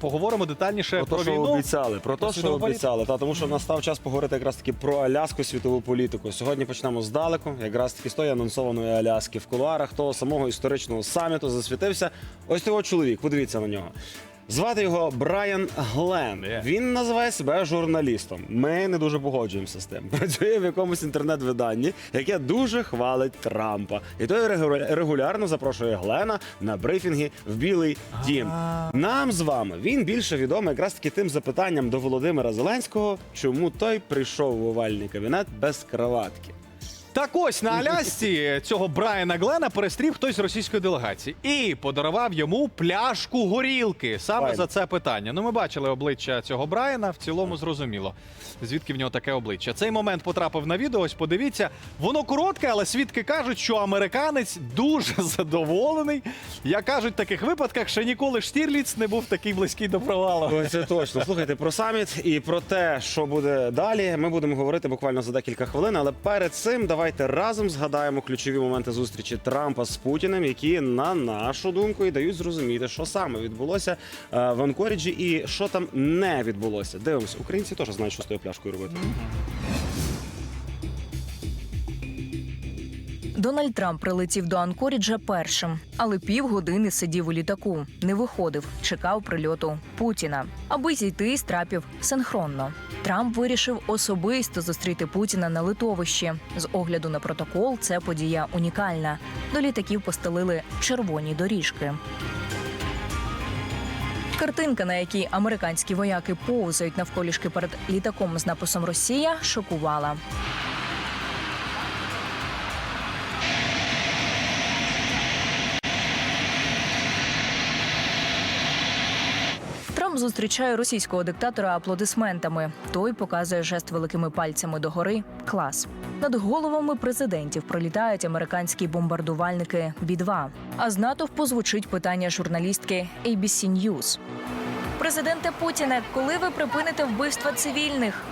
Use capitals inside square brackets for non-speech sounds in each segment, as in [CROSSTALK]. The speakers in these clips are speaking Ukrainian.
поговоримо детальніше Про про те, що обіцяли, про те, що обіцяли. Та тому що настав час поговорити якраз таки про Аляску світову політику. Сьогодні почнемо здалеку, якраз таки з тої анонсованої Аляски в кулуарах того самого історичного саміту засвітився. Ось цього чоловік. Подивіться на нього. Звати його Брайан Глен. Він називає себе журналістом. Ми не дуже погоджуємося з тим. [LAUGHS] Працює в якомусь інтернет-виданні, яке дуже хвалить Трампа. І той регу- регулярно запрошує Глена на брифінги в Білий Дім. Нам з вами він більше відомий якраз таки тим запитанням до Володимира Зеленського, чому той прийшов в овальний кабінет без краватки. Так ось на Алясці цього Брайана Глена перестрів хтось з російської делегації і подарував йому пляшку горілки. Саме Файно. за це питання. Ну, ми бачили обличчя цього Брайана. В цілому зрозуміло, звідки в нього таке обличчя. Цей момент потрапив на відео. Ось подивіться, воно коротке, але свідки кажуть, що американець дуже [LAUGHS] задоволений. Як кажуть в таких випадках, ще ніколи Штірліц не був такий близький до провалу. Це точно. Слухайте про саміт і про те, що буде далі. Ми будемо говорити буквально за декілька хвилин. Але перед цим давайте разом згадаємо ключові моменти зустрічі Трампа з Путіним, які на нашу думку і дають зрозуміти, що саме відбулося е, в Анкоріджі і що там не відбулося. Дивимось, українці теж знають, що з тою пляшкою робити. Дональд Трамп прилетів до Анкоріджа першим, але півгодини сидів у літаку, не виходив, чекав прильоту Путіна, аби зійти з трапів синхронно. Трамп вирішив особисто зустріти Путіна на литовищі. З огляду на протокол, це подія унікальна. До літаків постелили червоні доріжки. Картинка, на якій американські вояки повзають навколішки перед літаком з написом Росія, шокувала. Зустрічає російського диктатора аплодисментами. Той показує жест великими пальцями догори. Клас. Над головами президентів пролітають американські бомбардувальники Бі-2. А з натовпу звучить питання журналістки ABC News. Президенте Путіне, коли ви припините вбивства цивільних?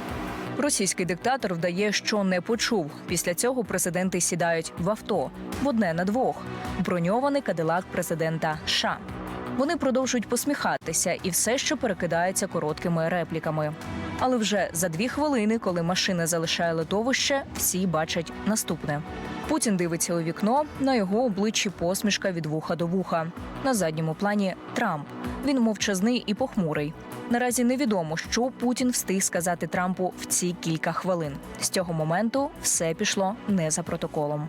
Російський диктатор вдає, що не почув. Після цього президенти сідають в авто в одне на двох. Броньований кадилак президента США. Вони продовжують посміхатися і все ще перекидаються короткими репліками. Але вже за дві хвилини, коли машина залишає литовище, всі бачать наступне. Путін дивиться у вікно, на його обличчі посмішка від вуха до вуха. На задньому плані Трамп. Він мовчазний і похмурий. Наразі невідомо, що Путін встиг сказати Трампу в ці кілька хвилин. З цього моменту все пішло не за протоколом.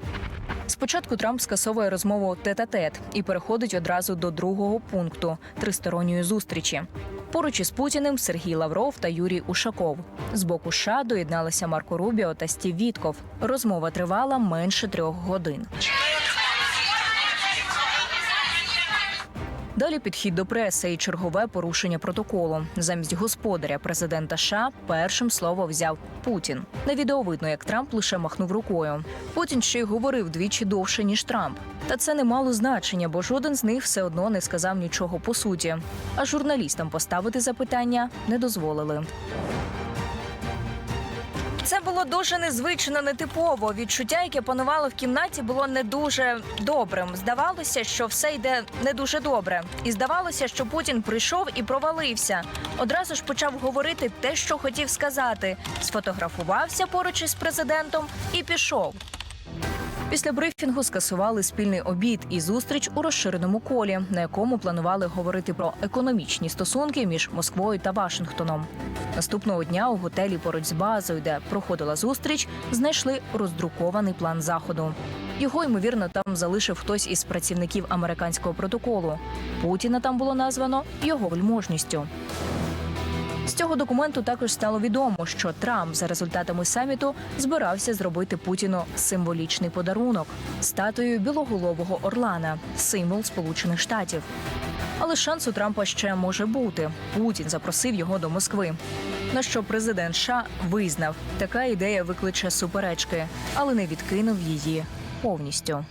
Спочатку Трамп скасовує розмову тет-а-тет і переходить одразу до другого пункту тристоронньої зустрічі. Поруч із Путіним Сергій Лавров та Юрій Ушаков. З боку США доєдналися Марко Рубіо та Стів Вітков. Розмова тривала менше трьох годин. Далі підхід до преси і чергове порушення протоколу. Замість господаря президента США першим слово взяв Путін. На відео видно, як Трамп лише махнув рукою. Путін ще й говорив двічі довше ніж Трамп. Та це не мало значення, бо жоден з них все одно не сказав нічого по суті. А журналістам поставити запитання не дозволили. Це було дуже незвично, нетипово. Відчуття, яке панувало в кімнаті, було не дуже добрим. Здавалося, що все йде не дуже добре, і здавалося, що Путін прийшов і провалився. Одразу ж почав говорити те, що хотів сказати. Сфотографувався поруч із президентом і пішов. Після брифінгу скасували спільний обід і зустріч у розширеному колі, на якому планували говорити про економічні стосунки між Москвою та Вашингтоном. Наступного дня у готелі поруч з базою, де проходила зустріч, знайшли роздрукований план заходу. Його ймовірно там залишив хтось із працівників американського протоколу. Путіна там було названо його вельможністю. З цього документу також стало відомо, що Трамп за результатами саміту збирався зробити Путіну символічний подарунок статую білоголового орлана, символ Сполучених Штатів. Але шанс у Трампа ще може бути. Путін запросив його до Москви. На що президент США визнав, така ідея викличе суперечки, але не відкинув її повністю.